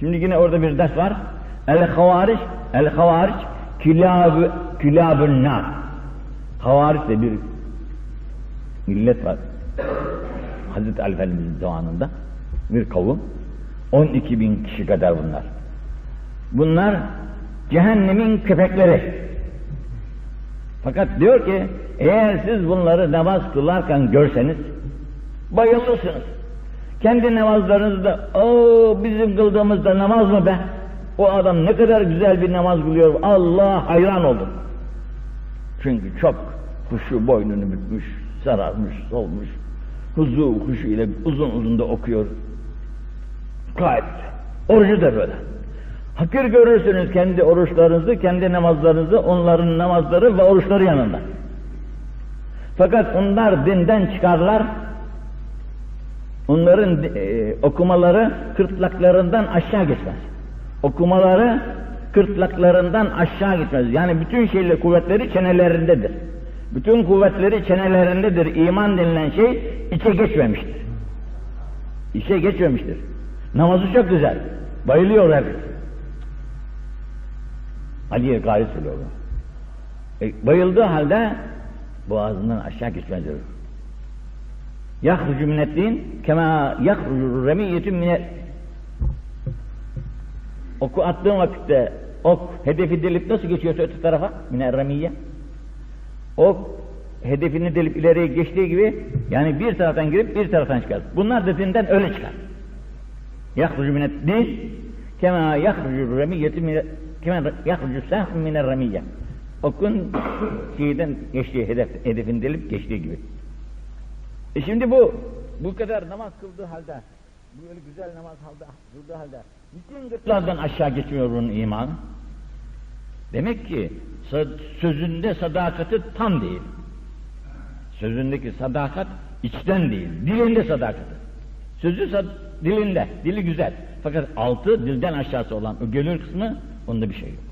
Şimdi yine orada bir ders var. El havariç, el havariç külabü, külabün nar. Havariç de bir millet var. Hazreti Ali zamanında bir kavim. 12 bin kişi kadar bunlar. Bunlar cehennemin köpekleri. Fakat diyor ki eğer siz bunları namaz kılarken görseniz bayılırsınız. Kendi namazlarınızda o bizim kıldığımızda namaz mı be? O adam ne kadar güzel bir namaz kılıyor. Allah hayran oldum. Çünkü çok huşu boynunu bükmüş, sararmış, solmuş. Huzu huşu ile uzun uzun da okuyor. Gayet. Orucu da böyle. Hakir görürsünüz kendi oruçlarınızı, kendi namazlarınızı, onların namazları ve oruçları yanında. Fakat onlar dinden çıkarlar, onların e, okumaları kırtlaklarından aşağı geçmez. Okumaları kırtlaklarından aşağı gitmez. Yani bütün şeyle kuvvetleri çenelerindedir. Bütün kuvvetleri çenelerindedir. İman denilen şey içe geçmemiştir. İçe geçmemiştir. Namazı çok güzel. Bayılıyor herkes. Ali'ye gayet söylüyor. E, bayıldığı halde boğazından aşağı geçmez diyor. Yahrucu mineddin kema yahrucu remiyyetün mine Oku attığın vakitte ok hedefi delip nasıl geçiyorsa öte tarafa mine remiyye ok hedefini delip ileriye geçtiği gibi yani bir taraftan girip bir taraftan çıkar. Bunlar da dinden öyle çıkar. Yahrucu mineddin kema yahrucu remiyyetün mine kema yahrucu sahfun mine remiyye okun şeyden geçtiği hedef, hedefini delip geçtiği gibi. E şimdi bu bu kadar namaz kıldığı halde böyle güzel namaz halde, kıldığı halde bütün gırtlardan aşağı geçmiyor bunun imanı. Demek ki sözünde sadakati tam değil. Sözündeki sadakat içten değil, dilinde sadakati. Sözü sad dilinde, dili güzel. Fakat altı dilden aşağısı olan o gönül kısmı onda bir şey yok.